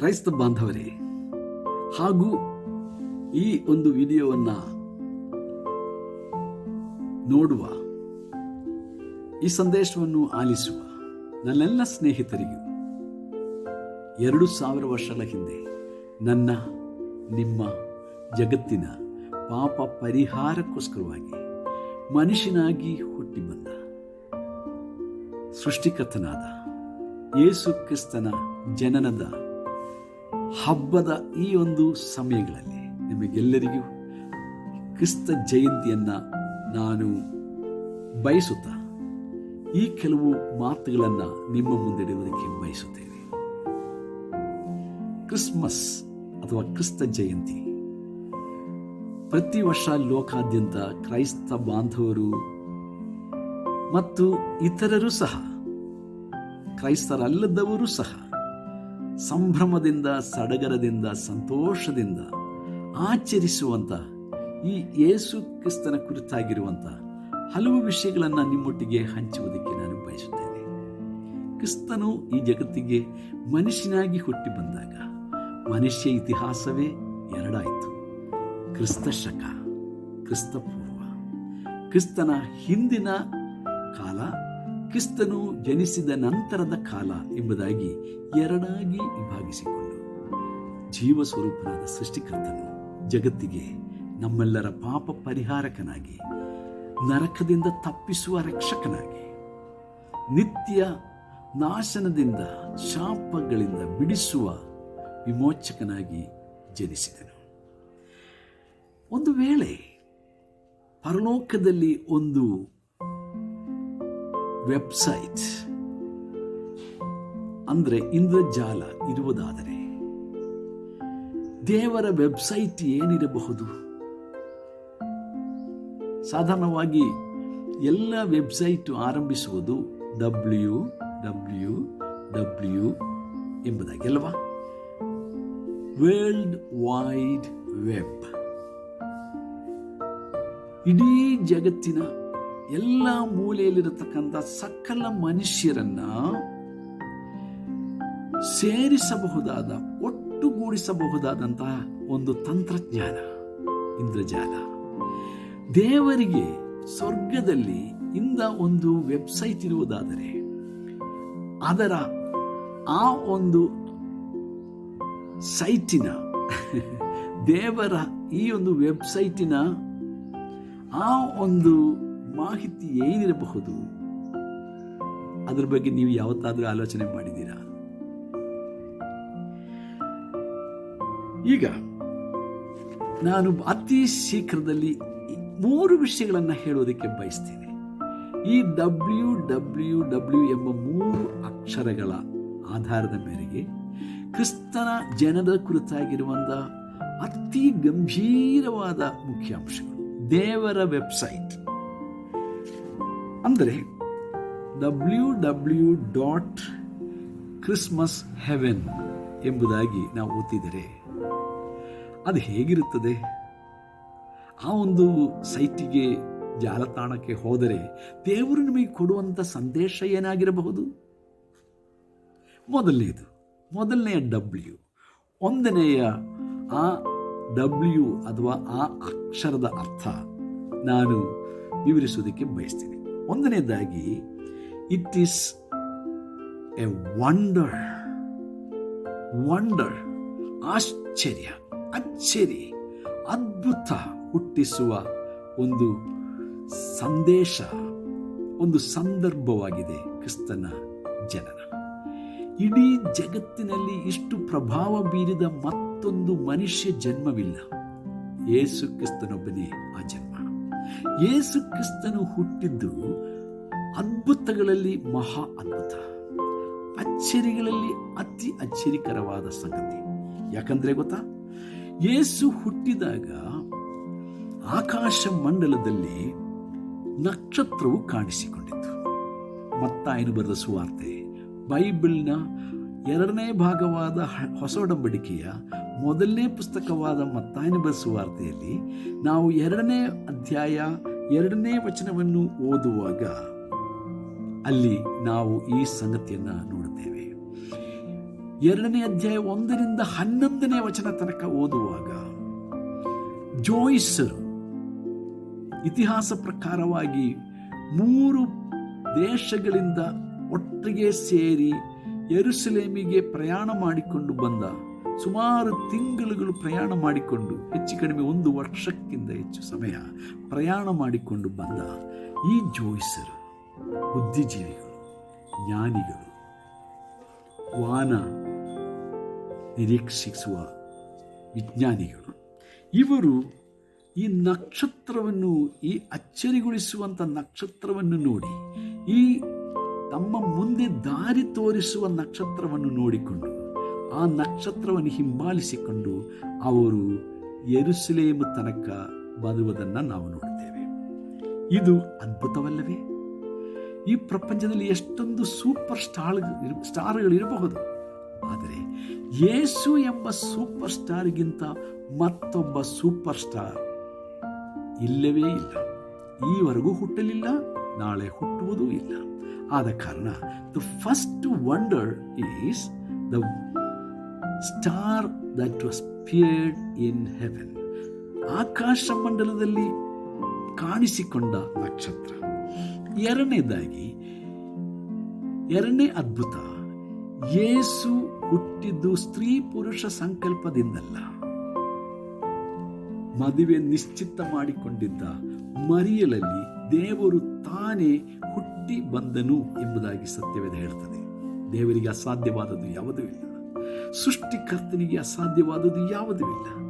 ಕ್ರೈಸ್ತ ಬಾಂಧವರೇ, ಹಾಗೂ ಈ ಒಂದು ವಿಡಿಯೋವನ್ನು ನೋಡುವ, ಈ ಸಂದೇಶವನ್ನು ಆಲಿಸುವ ನನ್ನೆಲ್ಲ ಸ್ನೇಹಿತರಿಗೂ, ಎರಡು ಸಾವಿರ ವರ್ಷಗಳ ಹಿಂದೆ ನನ್ನ, ನಿಮ್ಮ ಜಗತ್ತಿನ ಪಾಪ ಪರಿಹಾರಕ್ಕೋಸ್ಕರವಾಗಿ ಮನುಷ್ಯನಾಗಿ ಹುಟ್ಟಿ ಬಂದ ಸೃಷ್ಟಿಕರ್ತನಾದ ಯೇಸು ಕ್ರಿಸ್ತನ ಜನನದ ಹಬ್ಬದ ಈ ಒಂದು ಸಮಯಗಳಲ್ಲಿ ನಿಮಗೆಲ್ಲರಿಗೂ ಕ್ರಿಸ್ತ ಜಯಂತಿಯನ್ನು ನಾನು ಬಯಸುತ್ತಾ ಈ ಕೆಲವು ಮಾತುಗಳನ್ನು ನಿಮ್ಮ ಮುಂದಿಡುವುದಕ್ಕೆ ಬಯಸುತ್ತೇನೆ. ಕ್ರಿಸ್ಮಸ್ ಅಥವಾ ಕ್ರಿಸ್ತ ಜಯಂತಿ. ಪ್ರತಿ ವರ್ಷ ಲೋಕಾದ್ಯಂತ ಕ್ರೈಸ್ತ ಬಾಂಧವರು ಮತ್ತು ಇತರರು ಸಹ, ಕ್ರೈಸ್ತರಲ್ಲದವರು ಸಹ ಸಂಭ್ರಮದಿಂದ, ಸಡಗರದಿಂದ, ಸಂತೋಷದಿಂದ ಆಚರಿಸುವಂತ ಈ ಯೇಸು ಕ್ರಿಸ್ತನ ಕುರಿತಾಗಿರುವಂಥ ಹಲವು ವಿಷಯಗಳನ್ನು ನಿಮ್ಮೊಟ್ಟಿಗೆ ಹಂಚುವುದಕ್ಕೆ ನಾನು ಬಯಸುತ್ತೇನೆ. ಕ್ರಿಸ್ತನು ಈ ಜಗತ್ತಿಗೆ ಮನುಷ್ಯನಾಗಿ ಹುಟ್ಟಿ ಬಂದಾಗ ಮನುಷ್ಯ ಇತಿಹಾಸವೇ ಎರಡಾಯಿತು. ಕ್ರಿಸ್ತ ಶಕ ಕ್ರಿಸ್ತಪೂರ್ವ ಕ್ರಿಸ್ತನ ಹಿಂದಿನ ಕಾಲ ಕ್ರಿಸ್ತನು ಜನಿಸಿದ ನಂತರದ ಕಾಲ ಎಂಬುದಾಗಿ ಎರಡಾಗಿ ವಿಭಾಗಿಸಿಕೊಂಡು ಜೀವ ಸ್ವರೂಪನಾದ ಸೃಷ್ಟಿಕರ್ತನು ಜಗತ್ತಿಗೆ ನಮ್ಮೆಲ್ಲರ ಪಾಪ ಪರಿಹಾರಕನಾಗಿ, ನರಕದಿಂದ ತಪ್ಪಿಸುವ ರಕ್ಷಕನಾಗಿ, ನಿತ್ಯ ನಾಶನದಿಂದ ಶಾಪಗಳಿಂದ ಬಿಡಿಸುವ ವಿಮೋಚಕನಾಗಿ ಜನಿಸಿದನು. ಒಂದು ವೇಳೆ ಪರಲೋಕದಲ್ಲಿ ಒಂದು ವೆಬ್ಸೈಟ್. ಅಂದರೆ ಇಂದ್ರಜಾಲ ಇರುವುದಾದರೆ. ದೇವರ ವೆಬ್ಸೈಟ್ ಏನಿರಬಹುದು? ಸಾಧಾರಣವಾಗಿ ಎಲ್ಲ ವೆಬ್ಸೈಟ್ ಆರಂಭಿಸುವುದು ಡಬ್ಲ್ಯೂ ಡಬ್ಲ್ಯೂ ಡಬ್ಲ್ಯೂ ಎಂಬುದಾಗಿ ಅಲ್ವಾ ವರ್ಲ್ಡ್ ವೈಡ್ ವೆಬ್ ಇಡೀ ಜಗತ್ತಿನ ಎಲ್ಲ ಮೂಲೆಯಲ್ಲಿರತಕ್ಕಂಥ ಸಕಲ ಮನುಷ್ಯರನ್ನ ಸೇರಿಸಬಹುದಾದ ಒಟ್ಟುಗೂಡಿಸಬಹುದಾದಂತಹ ಒಂದು ತಂತ್ರಜ್ಞಾನ, ಇಂದ್ರಜಾಲ. ದೇವರಿಗೆ ಸ್ವರ್ಗದಲ್ಲಿ ಇಂದ ಒಂದು ವೆಬ್ಸೈಟ್ ಇರುವುದಾದರೆ, ಅದರ ಆ ಒಂದು ಸೈಟಿನ, ದೇವರ ಈ ಒಂದು ವೆಬ್ಸೈಟಿನ ಆ ಒಂದು ಮಾಹಿತಿ ಏನಿರಬಹುದು? ಅದ್ರ ಬಗ್ಗೆ ನೀವು ಯಾವತ್ತಾದರೂ ಆಲೋಚನೆ ಮಾಡಿದ್ದೀರಾ? ಈಗ ನಾನು ಅತಿ ಶೀಘ್ರದಲ್ಲಿ ಮೂರು ವಿಷಯಗಳನ್ನು ಹೇಳೋದಕ್ಕೆ ಬಯಸ್ತೇನೆ. ಈ ಡಬ್ಲ್ಯೂ ಡಬ್ಲ್ಯೂ ಡಬ್ಲ್ಯೂ ಎಂಬ ಮೂರು ಅಕ್ಷರಗಳ ಆಧಾರದ ಮೇರೆಗೆ ಕ್ರಿಸ್ತನ ಜನದ ಕುರಿತಾಗಿರುವಂಥ ಅತಿ ಗಂಭೀರವಾದ ಮುಖ್ಯಾಂಶಗಳು. ದೇವರ ವೆಬ್ಸೈಟ್. ಅಂದರೆ W W dot Christmas heaven ಎಂಬುದಾಗಿ ನಾವು ಓದಿದರೆ ಅದು ಹೇಗಿರುತ್ತದೆ? ಆ ಒಂದು ಸೈಟಿಗೆ, ಜಾಲತಾಣಕ್ಕೆ ಹೋದರೆ ದೇವರು ನಿಮಗೆ ಕೊಡುವಂಥ ಸಂದೇಶ ಏನಾಗಿರಬಹುದು? ಮೊದಲನೇದು, ಮೊದಲನೆಯ ಡಬ್ಲ್ಯೂ ಒಂದನೆಯ ಆ ಡಬ್ಲ್ಯೂ ಅಥವಾ ಆ ಅಕ್ಷರದ ಅರ್ಥ ನಾನು ವಿವರಿಸುವುದಕ್ಕೆ ಬಯಸ್ತೀನಿ. ಒಂದನೇದಾಗಿ it is a wonder wonder ಆಶ್ಚರ್ಯ, ಅಚ್ಚರಿ, ಅದ್ಭುತ ಹುಟ್ಟಿಸುವ ಒಂದು ಸಂದೇಶ, ಒಂದು ಸಂದರ್ಭವಾಗಿದೆ ಕ್ರಿಸ್ತನ ಜನನ. ಇಡೀ ಜಗತ್ತಿನಲ್ಲಿ ಇಷ್ಟು ಪ್ರಭಾವ ಬೀರಿದ ಮತ್ತೊಂದು ಮನುಷ್ಯ ಜನ್ಮವಿಲ್ಲ. ಯೇಸು ಕ್ರಿಸ್ತನೊಬ್ಬನೇ ಆ ಜನ್ಮ. ಯೇಸು ಕ್ರಿಸ್ತನು ಹುಟ್ಟಿದ್ದು ಅದ್ಭುತಗಳಲ್ಲಿ ಮಹಾ ಅದ್ಭುತ. ಅಚ್ಚರಿಗಳಲ್ಲಿ ಅತಿ ಅಚ್ಚರಿಕರವಾದ ಸಂಗತಿ. ಯಾಕಂದ್ರೆ ಗೊತ್ತಾ? ಯೇಸು ಹುಟ್ಟಿದಾಗ ಆಕಾಶ ಮಂಡಲದಲ್ಲಿ ನಕ್ಷತ್ರವು ಕಾಣಿಸಿಕೊಂಡಿತ್ತು. ಮತ್ತಾಯನು ಬರೆದ ಸುವಾರ್ತೆ, ಬೈಬಲ್ನ ಎರಡನೇ ಭಾಗವಾದ ಹೊಸ ಒಡಂಬಡಿಕೆಯ ಮೊದಲನೇ ಪುಸ್ತಕವಾದ ಮತ್ತಾಯನ ಬಸುವಾರ್ತೆಯಲ್ಲಿ ಸುವಾರ್ತೆಯಲ್ಲಿ ನಾವು ಎರಡನೇ ಅಧ್ಯಾಯ ಎರಡನೇ ವಚನವನ್ನು ಓದುವಾಗ ಅಲ್ಲಿ ನಾವು ಈ ಸಂಗತಿಯನ್ನು ನೋಡುತ್ತೇವೆ. ಎರಡನೇ ಅಧ್ಯಾಯ ಒಂದರಿಂದ ಹನ್ನೊಂದನೇ ವಚನ ತನಕ ಓದುವಾಗ ಜೋಯಿಸರು ಇತಿಹಾಸ ಪ್ರಕಾರವಾಗಿ ಮೂರು ದೇಶಗಳಿಂದ ಒಟ್ಟಿಗೆ ಸೇರಿ ಎರುಸಲೇಮಿಗೆ ಪ್ರಯಾಣ ಮಾಡಿಕೊಂಡು ಬಂದ ಸುಮಾರು ತಿಂಗಳುಗಳು ಪ್ರಯಾಣ ಮಾಡಿಕೊಂಡು, ಹೆಚ್ಚು ಕಡಿಮೆ ಒಂದು ವರ್ಷಕ್ಕಿಂತ ಹೆಚ್ಚು ಸಮಯ ಪ್ರಯಾಣ ಮಾಡಿಕೊಂಡು ಬಂದ ಈ ಜೋಯಿಸರು ಬುದ್ಧಿಜೀವಿಗಳು, ಜ್ಞಾನಿಗಳು. ವಾನ ನಿರೀಕ್ಷಿಸುವ ವಿಜ್ಞಾನಿಗಳು. ಇವರು ಈ ನಕ್ಷತ್ರವನ್ನು, ಈ ಅಚ್ಚರಿಗೊಳಿಸುವಂಥ ನಕ್ಷತ್ರವನ್ನು ನೋಡಿ, ಈ ತಮ್ಮ ಮುಂದೆ ದಾರಿ ತೋರಿಸುವ ನಕ್ಷತ್ರವನ್ನು ನೋಡಿಕೊಂಡು ಆ ನಕ್ಷತ್ರವನ್ನು ಹಿಂಬಾಲಿಸಿಕೊಂಡು ಅವರು ಯೆರೂಸಲೇಮು ತನಕ ಬರುವುದನ್ನು ನಾವು ನೋಡುತ್ತೇವೆ ಇದು ಅದ್ಭುತವಲ್ಲವೇ? ಈ ಪ್ರಪಂಚದಲ್ಲಿ ಎಷ್ಟೊಂದು ಸೂಪರ್ ಸ್ಟಾರ್ ಸ್ಟಾರ್ಗಳಿರಬಹುದು. ಆದರೆ ಯೇಸು ಎಂಬ ಸೂಪರ್ ಸ್ಟಾರ್ಗಿಂತ ಮತ್ತೊಬ್ಬ ಸೂಪರ್ ಸ್ಟಾರ್ ಇಲ್ಲವೇ ಇಲ್ಲ. ಈವರೆಗೂ ಹುಟ್ಟಲಿಲ್ಲ, ನಾಳೆ ಹುಟ್ಟುವುದೂ ಇಲ್ಲ. ಆದ ಕಾರಣ the first wonder is the star that was appeared in heaven ಆಕಾಶ ಮಂಡಲದಲ್ಲಿ ಕಾಣಿಸಿಕೊಂಡ ನಕ್ಷತ್ರ. ಎರಡನೇದಾಗಿ, ಎರಡನೇ ಅದ್ಭುತ, ಯೇಸು ಹುಟ್ಟಿದ್ದು ಸ್ತ್ರೀ ಪುರುಷ ಸಂಕಲ್ಪದಿಂದಲ್ಲ. ಮದುವೆ ನಿಶ್ಚಿತ ಮಾಡಿಕೊಂಡಿದ್ದ ಮರಿಯಲಲ್ಲಿ ದೇವರು ತಾನೇ ಹುಟ್ಟಿ ಬಂದನು ಎಂಬುದಾಗಿ ಸತ್ಯವೇದ ಹೇಳ್ತದೆ. ದೇವರಿಗೆ ಅಸಾಧ್ಯವಾದದ್ದು ಯಾವುದೂ ಇಲ್ಲ. ಸೃಷ್ಟಿಕರ್ತನಿಗೆ ಅಸಾಧ್ಯವಾದದ್ದು ಯಾವುದೂ ಇಲ್ಲ.